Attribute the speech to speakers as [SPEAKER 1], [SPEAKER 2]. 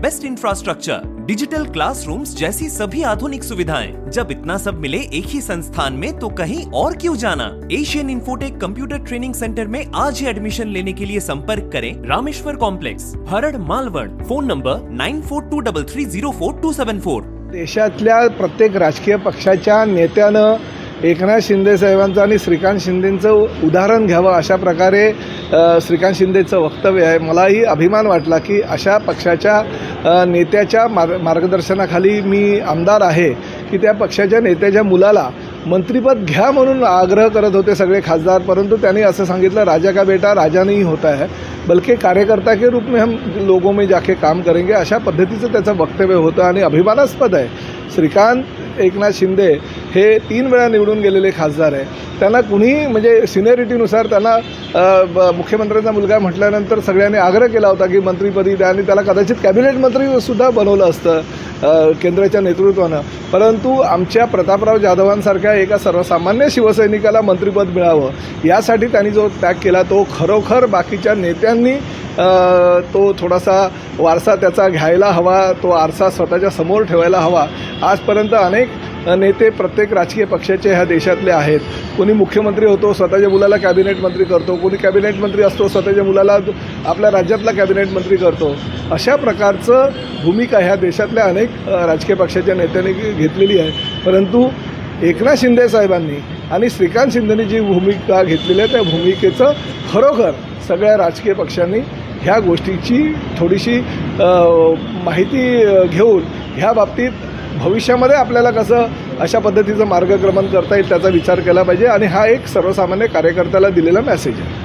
[SPEAKER 1] best infrastructure digital classrooms जैसी सभी आधुनिक सुविधाएं। जब इतना सब मिले एक ही संस्थान में तो कहीं और क्यों जाना? Asian Infotech computer training centre में आज ही एडमिशन लेने के लिए संपर्क करें Rameshwar complex हरड़ Malvan. Phone number nine four two double three zero four two seven four
[SPEAKER 2] देशातल्या प्रत्येक राजकीय पक्षाच्या नेत्यानं एकनाथ शिंदे साहेबांचं आणि श्रीकांत शिंदेचं उदाहरण घ्यावं अशा प्रकारे श्रीकांत शिंदेचं वक्तव्य आहे. मलाही अभिमान वाटला की अशा पक्षाच्या नेत्याच्या मार्ग मार्गदर्शनाखाली मी आमदार आहे की त्या पक्षाच्या नेत्याच्या मुलाला मंत्रिपद घ्या म्हणून आग्रह करत होते सगळे खासदार परंतु त्यांनी असं सांगितलं राजा का बेटा राजा नाही होता है बल्कि कार्यकर्ता के रूप में हम लोगों में जाके काम करेंगे. अशा पद्धतीचं त्याचं वक्तव्य होतं आणि अभिमानास्पद आहे. श्रीकांत एकनाथ शिंदे हे तीन वेळा निवडून गेलेले खासदार आहे. त्यांना कुणीही म्हणजे सिनियरिटीनुसार त्यांना ब- मुख्यमंत्र्यांचा मुलगा म्हटल्यानंतर सगळ्यांनी आग्रह केला होता की मंत्रीपदी द्या आणि त्याला कदाचित कॅबिनेट मंत्रीसुद्धा बनवलं असतं केंद्राच्या नेतृत्वानं. परंतु आमच्या प्रतापराव जाधवांसारख्या एका सर्वसामान्य शिवसैनिकाला मंत्रिपद मिळावं यासाठी त्यांनी जो त्याग केला तो खरोखर बाकीच्या नेत्यांनी तो थोडासा वारसा त्याचा घ्यायला हवा तो आरसा स्वतःच्या समोर ठेवायला हवा. आजपर्यंत अनेक नेते प्रत्येक राजकीय पक्षाचे ह्या देशातले आहेत. कोणी मुख्यमंत्री होतो स्वतःच्या मुलाला कॅबिनेट मंत्री करतो. कोणी कॅबिनेट मंत्री असतो स्वतःच्या मुलाला आपल्या राज्यातला कॅबिनेट मंत्री करतो. अशा प्रकारचं भूमिका ह्या देशातल्या अनेक राजकीय पक्षाच्या नेत्यांनी घेतलेली आहे. परंतु एकनाथ शिंदे साहेबांनी आणि श्रीकांत शिंदेनी जी भूमिका घेतलेली आहे त्या भूमिकेचं खरोखर सगळ्या राजकीय पक्षांनी ह्या गोष्टीची थोडीशी माहिती घेऊन ह्या बाबतीत भविष्यामध्ये आपल्याला कसं अशा पद्धतीचं मार्गक्रमण करता येईल त्याचा विचार केला पाहिजे. आणि हा एक सर्वसामान्य कार्यकर्त्याला दिलेला मेसेज आहे.